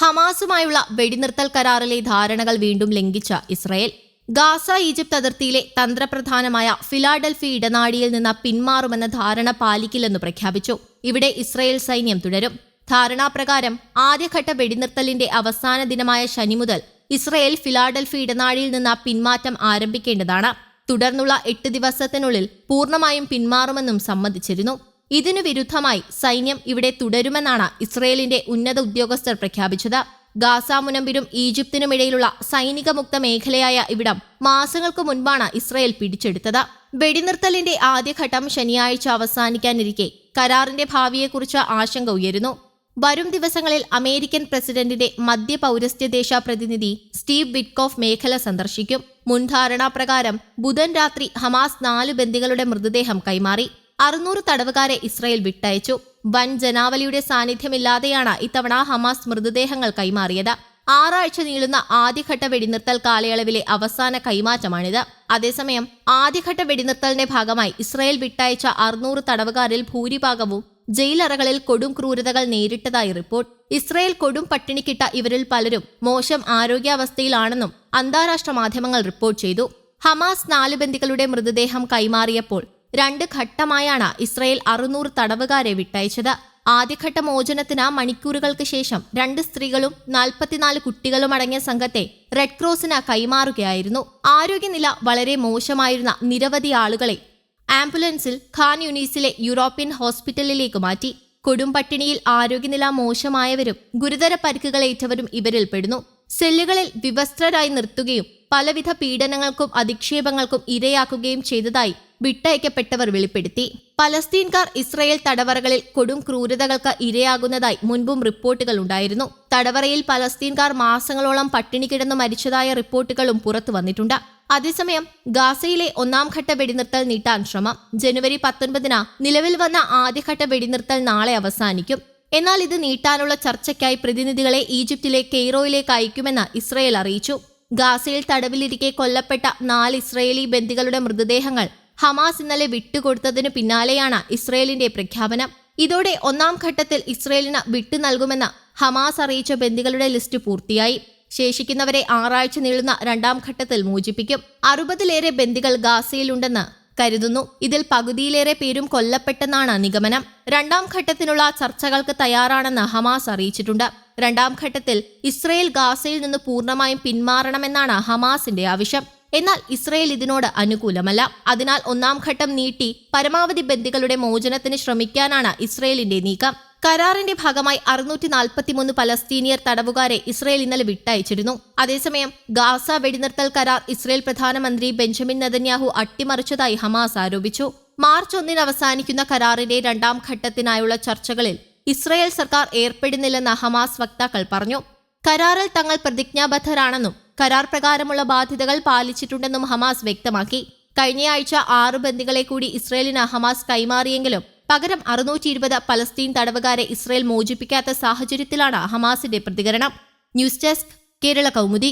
ഹമാസുമായുള്ള വെടിനിർത്തൽ കരാറിലെ ധാരണകൾ വീണ്ടും ലംഘിച്ച ഇസ്രയേൽ. ഗാസ ഈജിപ്ത് അതിർത്തിയിലെ തന്ത്രപ്രധാനമായ ഫിലാഡൽഫി ഇടനാഴിയിൽ നിന്ന് പിന്മാറുമെന്ന ധാരണ പാലിക്കില്ലെന്ന് പ്രഖ്യാപിച്ചു. ഇവിടെ ഇസ്രയേൽ സൈന്യം തുടരും. ധാരണാപ്രകാരം ആദ്യഘട്ട വെടിനിർത്തലിന്റെ അവസാന ദിനമായ ശനി മുതൽ ഇസ്രയേൽ ഫിലാഡൽഫി ഇടനാഴിയിൽ നിന്ന് പിന്മാറ്റം ആരംഭിക്കേണ്ടതാണ്. തുടർന്നുള്ള എട്ട് ദിവസത്തിനുള്ളിൽ പൂർണമായും പിന്മാറുമെന്നും സമ്മതിച്ചിരുന്നു. ഇതിനു വിരുദ്ധമായി സൈന്യം ഇവിടെ തുടരുമെന്നാണ് ഇസ്രയേലിന്റെ ഉന്നത ഉദ്യോഗസ്ഥർ പ്രഖ്യാപിച്ചത്. ഗാസ മുനമ്പിനും ഈജിപ്തിനുമിടയിലുള്ള സൈനികമുക്ത മേഖലയായ ഇവിടം മാസങ്ങൾക്ക് മുൻപാണ് ഇസ്രയേൽ പിടിച്ചെടുത്തത്. വെടിനിർത്തലിന്റെ ആദ്യഘട്ടം ശനിയാഴ്ച അവസാനിക്കാനിരിക്കെ കരാറിന്റെ ഭാവിയെക്കുറിച്ച് ആശങ്ക ഉയരുന്നു. വരും ദിവസങ്ങളിൽ അമേരിക്കൻ പ്രസിഡന്റിന്റെ മധ്യ പൗരസ്ത്യദേശ പ്രതിനിധി സ്റ്റീവ് വിറ്റ്കോഫ് മേഖല സന്ദർശിക്കും. മുൻധാരണാപ്രകാരം ബുധൻ രാത്രി ഹമാസ് നാല് ബന്ദികളുടെ മൃതദേഹം കൈമാറി. അറുന്നൂറ് തടവുകാരെ ഇസ്രയേൽ വിട്ടയച്ചു. വൻ ജനാവലിയുടെ സാന്നിധ്യമില്ലാതെയാണ് ഇത്തവണ ഹമാസ് മൃതദേഹങ്ങൾ കൈമാറിയത്. ആറാഴ്ച നീളുന്ന ആദ്യഘട്ട വെടിനിർത്തൽ കാലയളവിലെ അവസാന കൈമാറ്റമാണിത്. അതേസമയം ആദ്യഘട്ട വെടിനിർത്തലിന്റെ ഭാഗമായി ഇസ്രയേൽ വിട്ടയച്ച അറുന്നൂറ് തടവുകാരിൽ ഭൂരിഭാഗവും ജയിലറകളിൽ കൊടും ക്രൂരതകൾ നേരിട്ടതായി റിപ്പോർട്ട്. ഇസ്രയേൽ കൊടും പട്ടിണിക്കിട്ട ഇവരിൽ പലരും മോശം ആരോഗ്യാവസ്ഥയിലാണെന്നും അന്താരാഷ്ട്ര മാധ്യമങ്ങൾ റിപ്പോർട്ട് ചെയ്തു. ഹമാസ് നാല് ബന്ദികളുടെ മൃതദേഹം കൈമാറിയപ്പോൾ രണ്ട് ഘട്ടമായാണ് ഇസ്രയേൽ അറുന്നൂറ് തടവുകാരെ വിട്ടയച്ചത്. ആദ്യഘട്ട മോചനത്തിന് മണിക്കൂറുകൾക്ക് ശേഷം രണ്ട് സ്ത്രീകളും നാൽപ്പത്തിനാല് കുട്ടികളും അടങ്ങിയ സംഘത്തെ റെഡ് ക്രോസിന് കൈമാറുകയായിരുന്നു. ആരോഗ്യനില വളരെ മോശമായിരുന്ന നിരവധി ആളുകളെ ആംബുലൻസിൽ ഖാൻ യുനീസിലെ യൂറോപ്യൻ ഹോസ്പിറ്റലിലേക്ക് മാറ്റി. കൊടുംപട്ടിണിയിൽ ആരോഗ്യനില മോശമായവരും ഗുരുതര പരിക്കുകളേറ്റവരും ഇവരിൽപ്പെടുന്നു. സെല്ലുകളിൽ വിവസ്ത്രരായി നിർത്തുകയും പലവിധ പീഡനങ്ങൾക്കും അധിക്ഷേപങ്ങൾക്കും ഇരയാക്കുകയും ചെയ്തതായി വിട്ടയക്കപ്പെട്ടവർ വെളിപ്പെടുത്തി. പലസ്തീൻകാർ ഇസ്രയേൽ തടവറകളിൽ കൊടും ക്രൂരതകൾക്ക് ഇരയാകുന്നതായി മുൻപും റിപ്പോർട്ടുകൾ ഉണ്ടായിരുന്നു. തടവറയിൽ പലസ്തീൻകാർ മാസങ്ങളോളം പട്ടിണി കിടന്നു മരിച്ചതായ റിപ്പോർട്ടുകളും പുറത്തു വന്നിട്ടുണ്ട്. അതേസമയം ഗാസയിലെ ഒന്നാം ഘട്ട വെടിനിർത്തൽ നീട്ടാൻ ശ്രമം. ജനുവരി പത്തൊൻപതിന് നിലവിൽ വന്ന ആദ്യഘട്ട വെടിനിർത്തൽ നാളെ അവസാനിക്കും. എന്നാൽ ഇത് നീട്ടാനുള്ള ചർച്ചയ്ക്കായി പ്രതിനിധികളെ ഈജിപ്തിലെ കെയ്റോയിലേക്ക് അയക്കുമെന്ന് ഇസ്രയേൽ അറിയിച്ചു. ഗാസയിൽ തടവിലിരിക്കെ കൊല്ലപ്പെട്ട നാല് ഇസ്രയേലി ബന്ദികളുടെ മൃതദേഹങ്ങൾ ഹമാസ് ഇന്നലെ വിട്ടുകൊടുത്തതിന് പിന്നാലെയാണ് ഇസ്രയേലിന്റെ പ്രഖ്യാപനം. ഇതോടെ ഒന്നാം ഘട്ടത്തിൽ ഇസ്രയേലിന് വിട്ടു നൽകുമെന്ന് ഹമാസ് അറിയിച്ച ബന്ദികളുടെ ലിസ്റ്റ് പൂർത്തിയായി. ശേഷിക്കുന്നവരെ ആറാഴ്ച നീളുന്ന രണ്ടാം ഘട്ടത്തിൽ മോചിപ്പിക്കും. അറുപതിലേറെ ബന്ദികൾ ഗാസയിലുണ്ടെന്ന് കരുതുന്നു. ഇതിൽ പകുതിയിലേറെ പേരും കൊല്ലപ്പെട്ടെന്നാണ് നിഗമനം. രണ്ടാം ഘട്ടത്തിനുള്ള ചർച്ചകൾക്ക് തയ്യാറാണെന്ന് ഹമാസ് അറിയിച്ചിട്ടുണ്ട്. രണ്ടാം ഘട്ടത്തിൽ ഇസ്രയേൽ ഗാസയിൽ നിന്ന് പൂർണമായും പിന്മാറണമെന്നാണ് ഹമാസിന്റെ ആവശ്യം. എന്നാൽ ഇസ്രയേൽ ഇതിനോട് അനുകൂലമല്ല. അതിനാൽ ഒന്നാം ഘട്ടം നീട്ടി പരമാവധി ബന്ദികളുടെ മോചനത്തിന് ശ്രമിക്കാനാണ് ഇസ്രയേലിന്റെ നീക്കം. കരാറിന്റെ ഭാഗമായി അറുന്നൂറ്റി നാൽപ്പത്തിമൂന്ന് പലസ്തീനിയർ തടവുകാരെ ഇസ്രയേൽ ഇന്നലെ വിട്ടയച്ചിരുന്നു. അതേസമയം ഗാസ വെടിനിർത്തൽ കരാർ ഇസ്രയേൽ പ്രധാനമന്ത്രി ബെഞ്ചമിൻ നെതന്യാഹു അട്ടിമറിച്ചതായി ഹമാസ് ആരോപിച്ചു. മാർച്ച് ഒന്നിന് അവസാനിക്കുന്ന കരാറിന്റെ രണ്ടാം ഘട്ടത്തിനായുള്ള ചർച്ചകളിൽ ഇസ്രയേൽ സർക്കാർ ഏർപ്പെടുന്നില്ലെന്ന് ഹമാസ് വക്താക്കൾ പറഞ്ഞു. കരാറിൽ തങ്ങൾ പ്രതിജ്ഞാബദ്ധരാണെന്നും കരാർ പ്രകാരമുള്ള ബാധ്യതകൾ പാലിച്ചിട്ടുണ്ടെന്നും ഹമാസ് വ്യക്തമാക്കി. കഴിഞ്ഞയാഴ്ച ആറ് ബന്ദികളെ കൂടി ഇസ്രയേലിന് ഹമാസ് കൈമാറിയെങ്കിലും പകരം അറുന്നൂറ്റി ഇരുപത് പലസ്തീൻ തടവുകാരെ ഇസ്രയേൽ മോചിപ്പിക്കാത്ത സാഹചര്യത്തിലാണ് ഹമാസിന്റെ പ്രതികരണം. News desk Kerala Kaumudi.